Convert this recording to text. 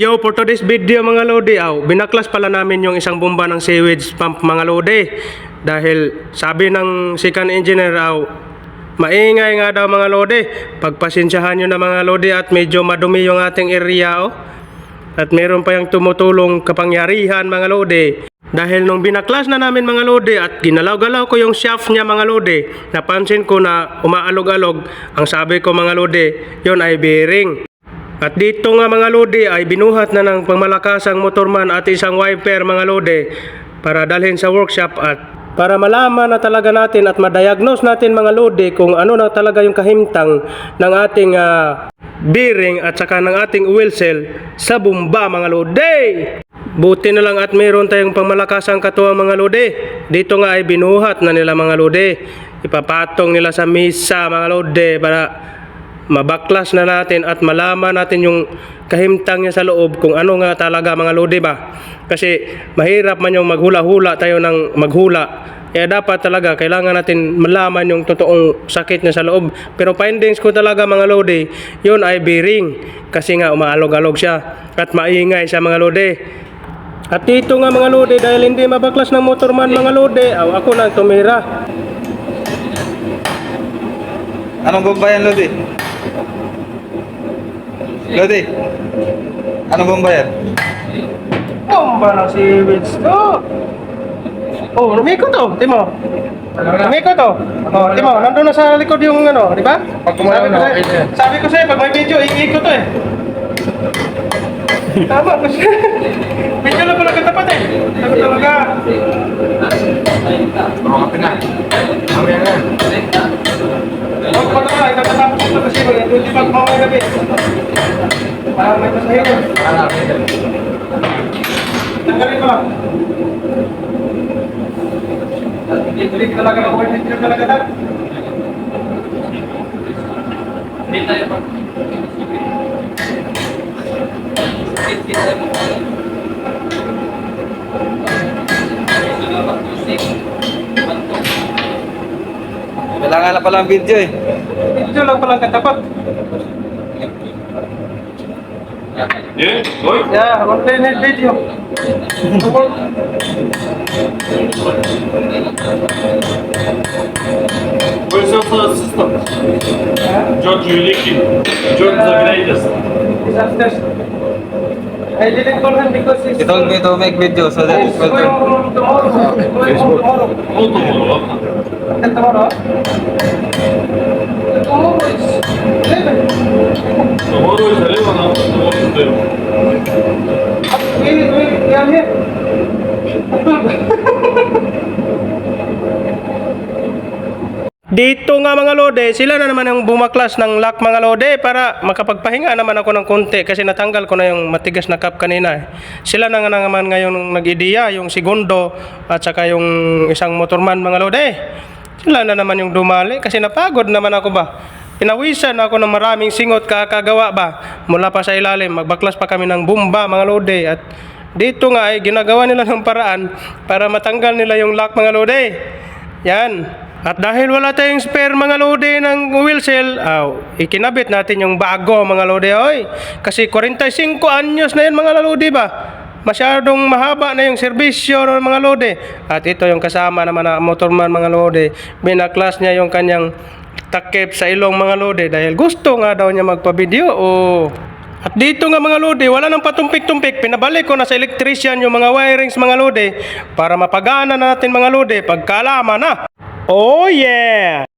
Yo, for today's video mga lodi, aw, binaklas pala namin yung isang bomba ng sewage pump mga lodi. Dahil sabi ng second engineer, aw, maingay nga daw mga lodi. Pagpasensyahan nyo na mga lodi at medyo madumi yung ating area, oh. At meron pa yung tumutulong kapangyarihan mga lodi. Dahil nung binaklas na namin mga lodi at ginalaw-galaw ko yung shaft niya mga lodi, napansin ko na umaalog-alog. Ang sabi ko mga lodi, yon ay bearing. At dito nga mga lodi ay binuhat na ng pangmalakasang motorman at isang wiper mga lodi para dalhin sa workshop at para malaman na talaga natin at madiagnose natin mga lodi kung ano na talaga yung kahimtang ng ating ah, bearing at saka ng ating oil cell sa bomba mga lodi. Buti na lang at mayroon tayong pangmalakasang katuwang mga lodi. Dito nga ay binuhat na nila mga lodi. Ipapatong nila sa misa mga lodi para mabaklas na natin at malaman natin yung kahimtang niya sa loob kung ano nga talaga mga lodi ba. Kasi mahirap man yung maghula-hula tayo ng maghula. Kaya dapat talaga kailangan natin malaman yung totoong sakit niya sa loob. Pero findings ko talaga mga lodi, yun ay bearing. Kasi nga umaalog-alog siya at maingay siya mga lodi. At dito nga mga lodi, dahil hindi mabaklas ng motorman mga lodi, aw, ako na tumira. Anong bomba yan, Lodi? Lodi? Anong bomba yan? Bomba ng sewage to. Oh, lumiko to, Timo. Lumiko to. Oh, Timo, nandun na sa likod yung ano, di ba? Pag kumalaw Sabi ko na, okay na. Sabi ko sa'yo, pag may video, iikot to eh. Tama ko siya. Medyo lang pala katapat eh. Sabi talaga. Mga na. Mamaya na. Huwag pa na, itatapos ito kasi hindi pa kumamay gabi. Para may pasahin. Ano? Tanggalin ko lang. Hindi talaga ako hindi talaga talaga. Kailangan na pala ang video eh. Video lang pala katapat. Yeah, oy. Yeah, container video. Where's your first system? George Uliki. George the greatest. He's upstairs. I didn't call him because he's... He told me to make video so that it's will turn. Facebook. Tomorrow. Tomorrow. Tomorrow. And tomorrow? Is 11. Tomorrow is 11, now tomorrow is 12. We, we, we are here. Dito nga mga lode, sila na naman yung bumaklas ng lock mga lode para makapagpahinga naman ako ng konti kasi natanggal ko na yung matigas na cup kanina. eh. Sila na nga naman ngayon nag-ideya, yung segundo at saka yung isang motorman mga lode. Sila na naman yung dumali kasi napagod naman ako ba. Pinawisan ako ng maraming singot kakagawa ba mula pa sa ilalim. Magbaklas pa kami ng bumba mga lode at dito nga ay ginagawa nila ng paraan para matanggal nila yung lock mga lode. Yan. At dahil wala tayong spare mga lode ng wheel cell, aw, ikinabit natin yung bago mga lode. Oy, kasi 45 anyos na yan mga lode ba? Masyadong mahaba na yung serbisyo ng mga lode. At ito yung kasama naman na motorman mga lode. Binaklas niya yung kanyang takip sa ilong mga lode dahil gusto nga daw niya magpa-video. At dito nga mga lode, wala nang patumpik-tumpik, pinabalik ko na sa electrician yung mga wirings mga lode para mapagana natin mga lode pagkalama na. Oh yeah!